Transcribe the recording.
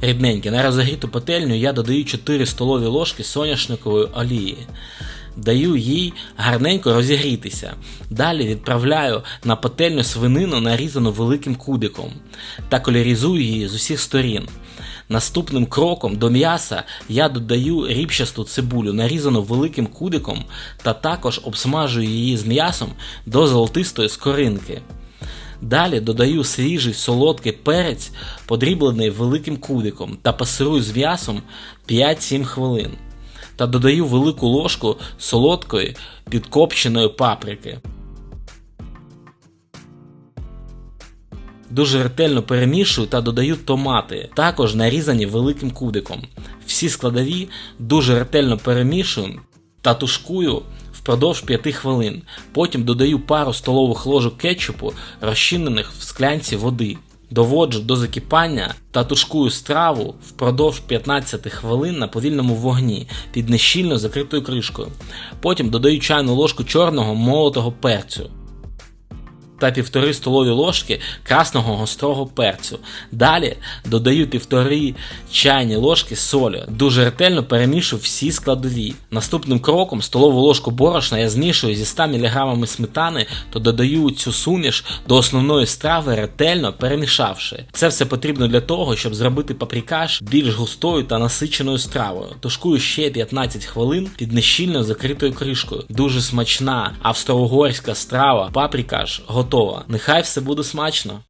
Рідненьке, на розігріту пательню я додаю 4 столові ложки соняшникової олії. Даю їй гарненько розігрітися. Далі відправляю на пательню свинину, нарізану великим кубиком, та колірізую її з усіх сторін. Наступним кроком до м'яса я додаю рібчасту цибулю, нарізану великим кубиком, та також обсмажую її з м'ясом до золотистої скоринки. Далі додаю свіжий солодкий перець, подріблений великим кубиком, та пасирую з м'ясом 5-7 хвилин. Та додаю велику ложку солодкої підкопченої паприки. Дуже ретельно перемішую та додаю томати, також нарізані великим кубиком. Всі складові дуже ретельно перемішую та тушкую впродовж 5 хвилин. Потім додаю пару столових ложок кетчупу, розчинених в склянці води. Доводжу до закипання та тушкую страву впродовж 15 хвилин на повільному вогні під нещільно закритою кришкою. Потім додаю чайну ложку чорного молотого перцю та півтори столові ложки красного гострого перцю. Далі додаю півтори чайні ложки солі. Дуже ретельно перемішую всі складові. Наступним кроком столову ложку борошна я змішую зі 100 мг сметани та додаю цю суміш до основної страви, ретельно перемішавши. Це все потрібно для того, щоб зробити паприкаш більш густою та насиченою стравою. Тушкую ще 15 хвилин під нещільно закритою кришкою. Дуже смачна австро-угорська страва паприкаш готова. Нехай все буде смачно.